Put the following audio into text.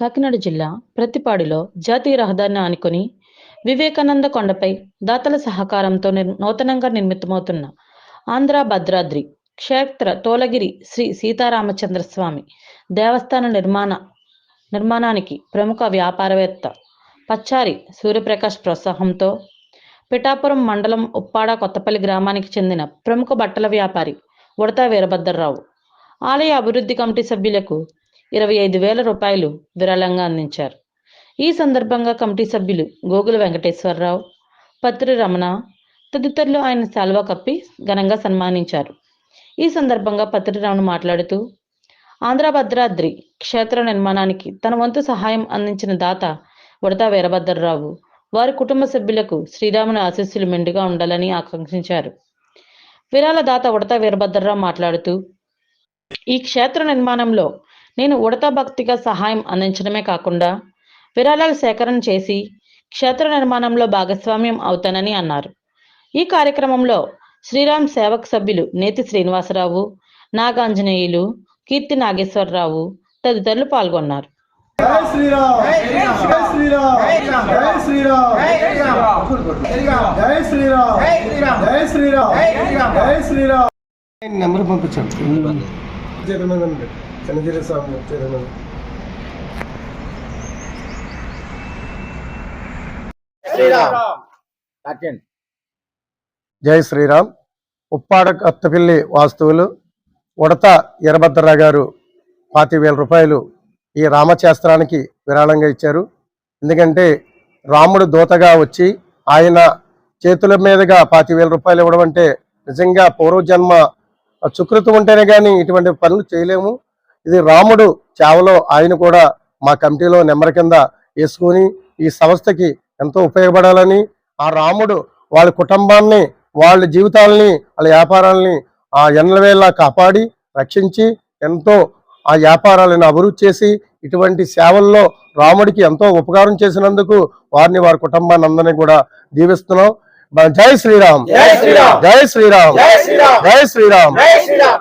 కాకినాడ జిల్లా ప్రతిపాడిలో జాతీయ రహదారిని ఆనుకొని వివేకానంద కొండపై దాతల సహకారంతో నిర్- నూతనంగా నిర్మితమవుతున్న ఆంధ్ర భద్రాద్రి క్షేత్ర తోలగిరి శ్రీ సీతారామచంద్ర స్వామి దేవస్థాన నిర్మాణ నిర్మాణానికి ప్రముఖ వ్యాపారవేత్త పచ్చారి సూర్యప్రకాష్ ప్రోత్సాహంతో పిఠాపురం మండలం ఉప్పాడ కొత్తపల్లి గ్రామానికి చెందిన ప్రముఖ బట్టల వ్యాపారి ఉడతా వీరభద్రరావు ఆలయ అభివృద్ధి కమిటీ సభ్యులకు ఇరవై ఐదు వేల రూపాయలు విరాళంగా అందించారు. ఈ సందర్భంగా కమిటీ సభ్యులు గోగుల వెంకటేశ్వరరావు పత్రి రమణ తదితరులు ఆయన శాల్వా కప్పి ఘనంగా సన్మానించారు. ఈ సందర్భంగా పత్రి రమణ మాట్లాడుతూ ఆంధ్ర భద్రాద్రి క్షేత్ర నిర్మాణానికి తన వంతు సహాయం అందించిన దాత ఉడతా వీరభద్రరావు వారి కుటుంబ సభ్యులకు శ్రీరాముని ఆశీస్సులు మెండుగా ఉండాలని ఆకాంక్షించారు. విరాళ దాత ఉడతా వీరభద్రరావు మాట్లాడుతూ ఈ క్షేత్ర నిర్మాణంలో నేను ఉడతా భక్తిగా సహాయం అందించడమే కాకుండా విరాళాల సేకరణ చేసి క్షేత్ర నిర్మాణంలో భాగస్వామ్యం అవుతానని అన్నారు ఈ కార్యక్రమంలో శ్రీరామ్ సేవక్ సభ్యులు నేతి శ్రీనివాసరావు నాగాంజనేయులు కీర్తి నాగేశ్వరరావు తదితరులు పాల్గొన్నారు జై శ్రీరామ్ జై శ్రీరామ్ జై శ్రీరామ్ జై శ్రీరామ్ జై శ్రీరామ్ జై శ్రీరామ్ నెంబర్ పంపించండి చిన్నజీర స్వామి జై శ్రీరామ్. ఉప్పాడ కొత్తపల్లి వాస్తువులు ఉడత ఎర్రభద్రరావు గారు పాతి వేల రూపాయలు ఈ రామశాస్త్రానికి విరాళంగా ఇచ్చారు. ఎందుకంటే రాముడు దూతగా వచ్చి ఆయన చేతుల మీదుగా పాతి వేల రూపాయలు ఇవ్వడం అంటే నిజంగా పూర్వజన్మ సుకృతం ఉంటేనే కానీ ఇటువంటి పనులు చేయలేము. ఇది రాముడు చావలో ఆయన కూడా మా కమిటీలో నెంబర్ కింద వేసుకుని ఈ సంస్థకి ఎంతో ఉపయోగపడాలని ఆ రాముడు వాళ్ళ కుటుంబాన్ని వాళ్ళ జీవితాలని వాళ్ళ వ్యాపారాలని ఆ ఎన్నవేళ కాపాడి రక్షించి ఎంతో ఆ వ్యాపారాలను అభివృద్ధి చేసి ఇటువంటి సేవల్లో రాముడికి ఎంతో ఉపకారం చేసినందుకు వారిని వారి కుటుంబాన్ని అందరినీ కూడా దీవిస్తున్నాం. జై శ్రీరామ్. జై శ్రీరామ్. జై శ్రీరామ్. జై శ్రీరామ్. జై శ్రీరామ్. జై శ్రీరామ్.